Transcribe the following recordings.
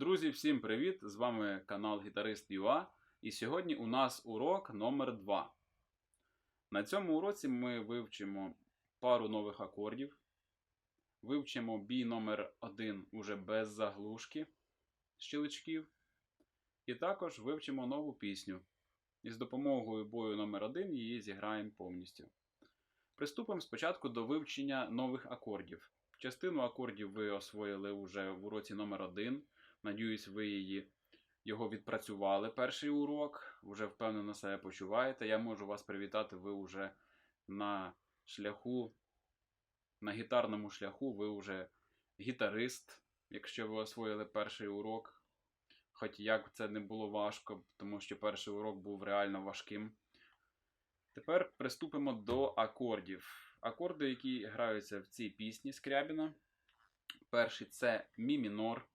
Друзі, всім привіт! З вами канал Гітарист ЮА. І сьогодні у нас урок номер 2 На цьому уроці ми вивчимо пару нових акордів. Вивчимо бій номер 1 уже без заглушки щелчків. І також вивчимо нову пісню. І з допомогою бою номер 1 її зіграємо повністю. Приступимо спочатку до вивчення нових акордів. Частину акордів ви освоїли вже в уроці номер 1 Надіюсь, ви її, його відпрацювали перший урок, вже впевнено себе почуваєте. Я можу вас привітати, ви вже на шляху, на гітарному шляху, ви вже гітарист, якщо ви освоїли перший урок. Хоч як це не було важко, тому що перший урок був реально важким. Тепер приступимо до акордів. Акорди, які граються в цій пісні Скрябіна. Перший це мі мінор.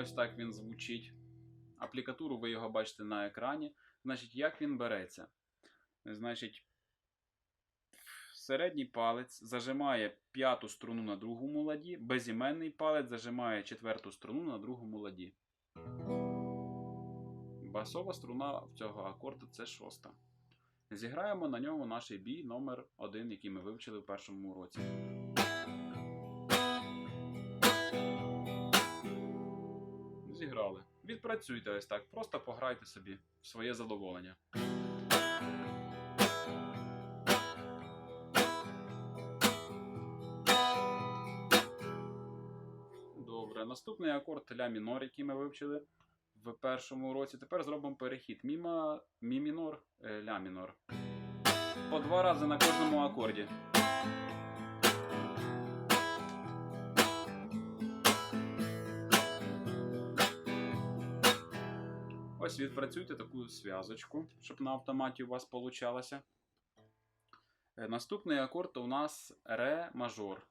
Ось так він звучить. Аплікатуру ви його бачите на екрані. Значить, як він береться? Значить, середній палець зажимає п'яту струну на другому ладі, безіменний палець зажимає четверту струну на другому ладі. Басова струна в цього акорду це шоста. Зіграємо на ньому наш бій номер 1 який ми вивчили в першому уроці. Зіграли. Відпрацюйте ось так, просто пограйте собі в своє задоволення. Добре, наступний акорд ля мінор, який ми вивчили в першому уроці. Тепер зробимо перехід. Міма, мі мінор, е, ля мінор. По два рази на кожному акорді. Ось відпрацюйте таку зв'язочку, щоб на автоматі у вас получалося. Е, Наступний акорд у нас ре мажор.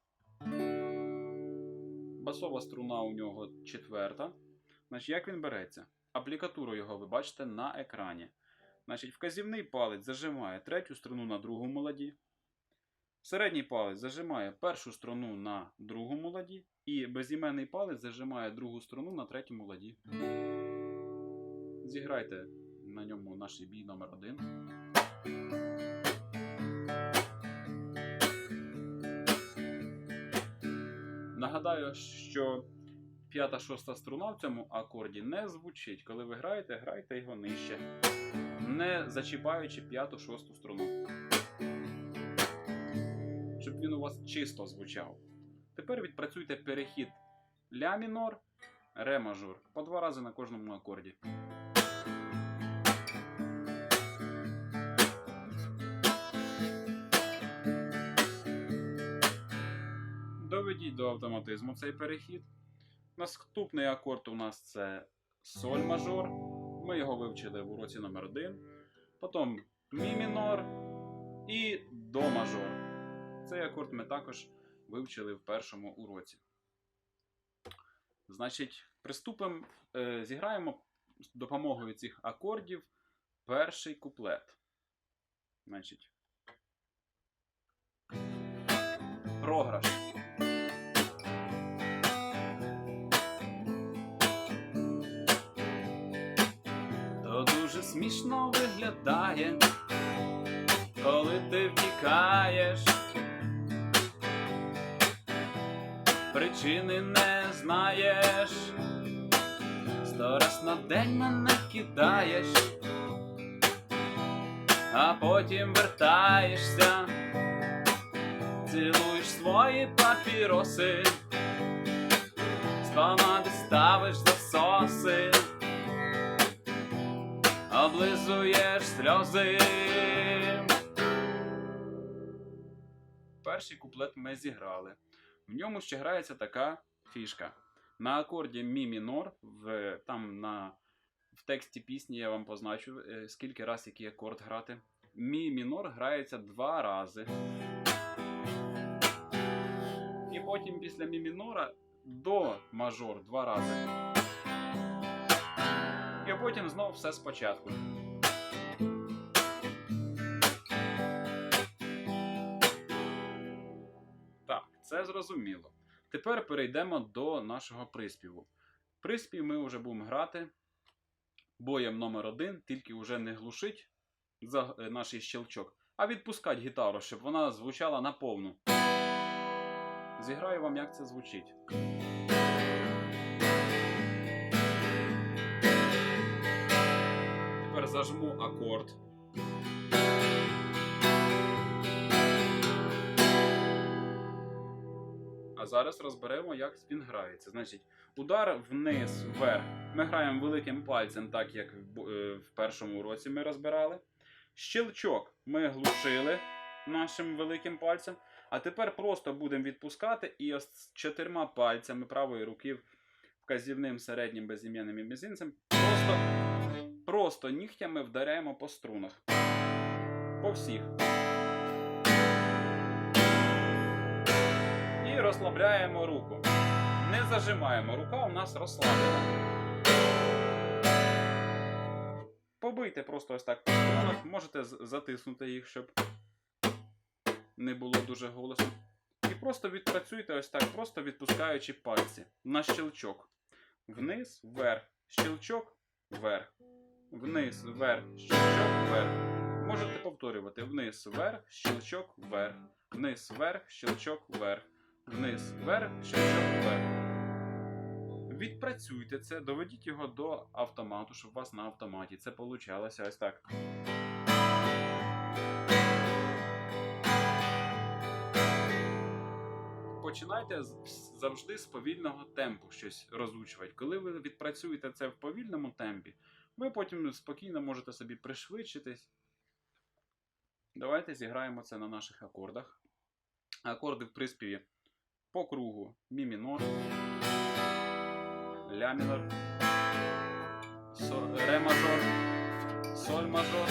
Басова струна у нього четверта. Значить, як він береться? Аплікатуру його ви бачите на екрані. Значить, вказівний палець зажимає третю струну на другому ладі. Середній палець зажимає першу струну на другому ладі. І безіменний палець зажимає другу струну на третьому ладі. Зіграйте на ньому наш бій номер 1 Нагадаю, що п'ята шоста струна в цьому акорді не звучить. Коли ви граєте, грайте його нижче, не зачіпаючи п'яту шосту струну. Щоб він у вас чисто звучав. Тепер відпрацюйте перехід ля мінор, ре мажор по два рази на кожному акорді. Доведіть до автоматизму цей перехід. Наступний акорд у нас це соль мажор. Ми його вивчили в уроці номер 1 Потім мі мінор і до мажор. Цей акорд ми також вивчили в першому уроці. Значить, приступимо, е, зіграємо з допомогою цих акордів перший куплет. Значить, програш. Смішно виглядає, коли ти втікаєш. Причини не знаєш, сто раз на день мене кидаєш, а потім вертаєшся, цілуєш свої папіроси, з ставиш засоси, облизуєш сльози. Перший куплет ми зіграли. В ньому ще грається така фішка. На акорді мі мінор, в, там на, в тексті пісні я вам позначу, е, скільки раз який акорд грати. Мі мінор грається два рази. І потім після мі мінора до мажор два рази. І потім знов все спочатку. Так, це зрозуміло. Тепер перейдемо до нашого приспіву. Приспів ми вже будемо грати боєм номер один, тільки вже не глушить за е, наш щелчок, а відпускати гітару, щоб вона звучала на повну. Зіграю вам, як це звучить. Зажму акорд. А зараз розберемо, як він грається. Значить, удар вниз, вверх. Ми граємо великим пальцем, так як в е, першому уроці ми розбирали. Щелчок ми глушили нашим великим пальцем. А тепер просто будемо відпускати і з чотирма пальцями правої руки, вказівним, середнім, безім'яним і мізинцем, просто, просто нігтями вдаряємо по струнах. По всіх. І розслабляємо руку. Не зажимаємо, рука у нас розслаблена. Побийте просто ось так по струнах, можете затиснути їх, щоб не було дуже голосно. І просто відпрацюйте ось так, просто відпускаючи пальці на щелчок. Вниз, вверх, щелчок, вверх. Вниз, вверх, щелчок, вверх. Можете повторювати вниз, вверх, щелчок, вверх. Вниз, вверх, щелчок, вверх. Вниз, вверх, щелчок, вверх. Відпрацюйте це, доведіть його до автомату, щоб у вас на автоматі це получалося ось так. Починайте завжди з повільного темпу щось розучувати. Коли ви відпрацюєте це в повільному темпі, ви потім спокійно можете собі пришвидшитись. Давайте зіграємо це на наших акордах. Акорди в приспіві по кругу мі мінор, ля мінор, ре мажор, соль мажор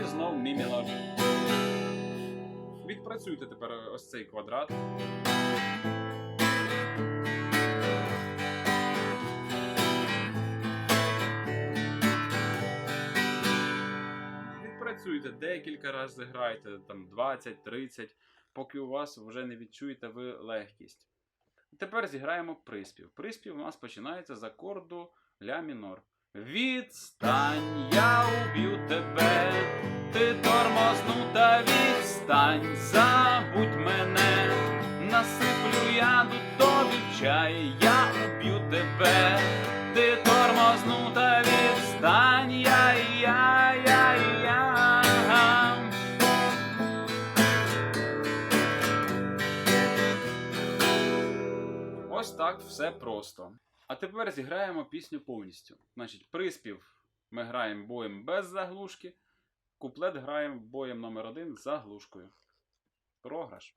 і знов мі мінор. Відпрацюйте тепер ось цей квадрат. Відпрацюйте декілька разів зіграйте, там 20-30, поки у вас вже не відчуєте ви легкість. Тепер зіграємо приспів. Приспів у нас починається з акорду ля мінор. Відстань, я уб'ю тебе, ти тормознута відстань, забудь мене, насиплю я до тобі чай, я уб'ю тебе, все просто. А тепер зіграємо пісню повністю. Значить, приспів ми граємо боєм без заглушки, куплет граємо боєм номер один з заглушкою. Програш.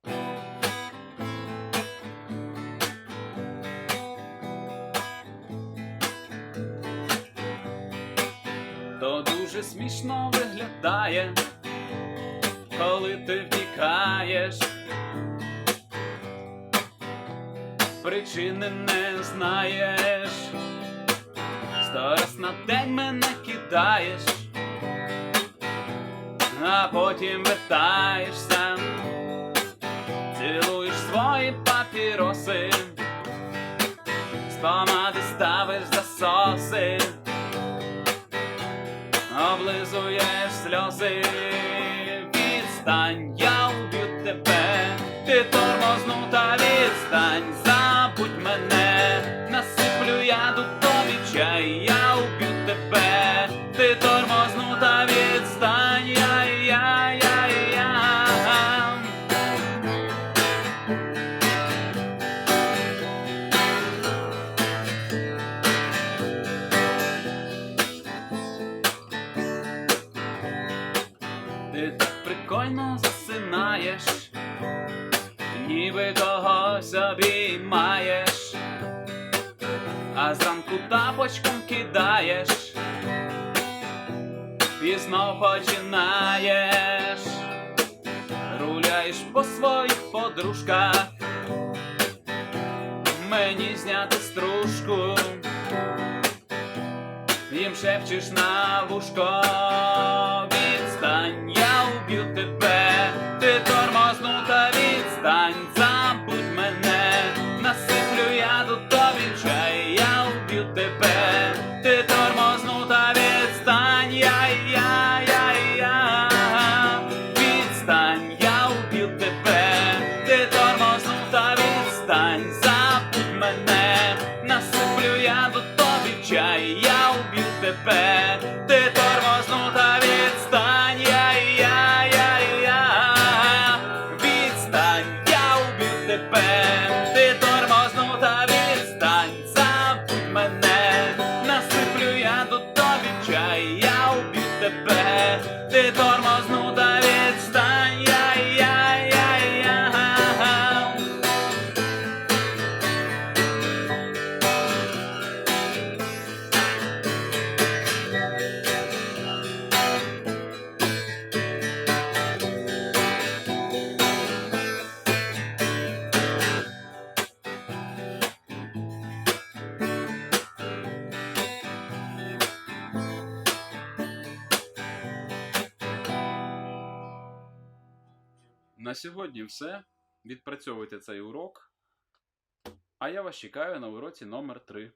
То дуже смішно виглядає, коли ти втікаєш. Причини не знаєш, сто раз на день мене кидаєш, а потім вертаєшся, цілуєш свої папіроси, з помади ставиш засоси, облизуєш сльози, відстань, я уб'ю тебе, ти тормознута відстань, а зранку тапочком кидаєш, і знов починаєш, руляєш по своїх подружках, мені зняти стружку. Їм шепчеш на вушко. Відстань, насиплю я до тобі чай, я уб'ю тебе, ти тормознута відстань, я, я, я, я, відстань, я уб'ю тебе, ти тормознута відстань, забудь мене, насиплю я до тобі чай, я уб'ю тебе, ти тормознута На сьогодні все. Відпрацьовуйте цей урок. А я вас чекаю на уроці номер 3.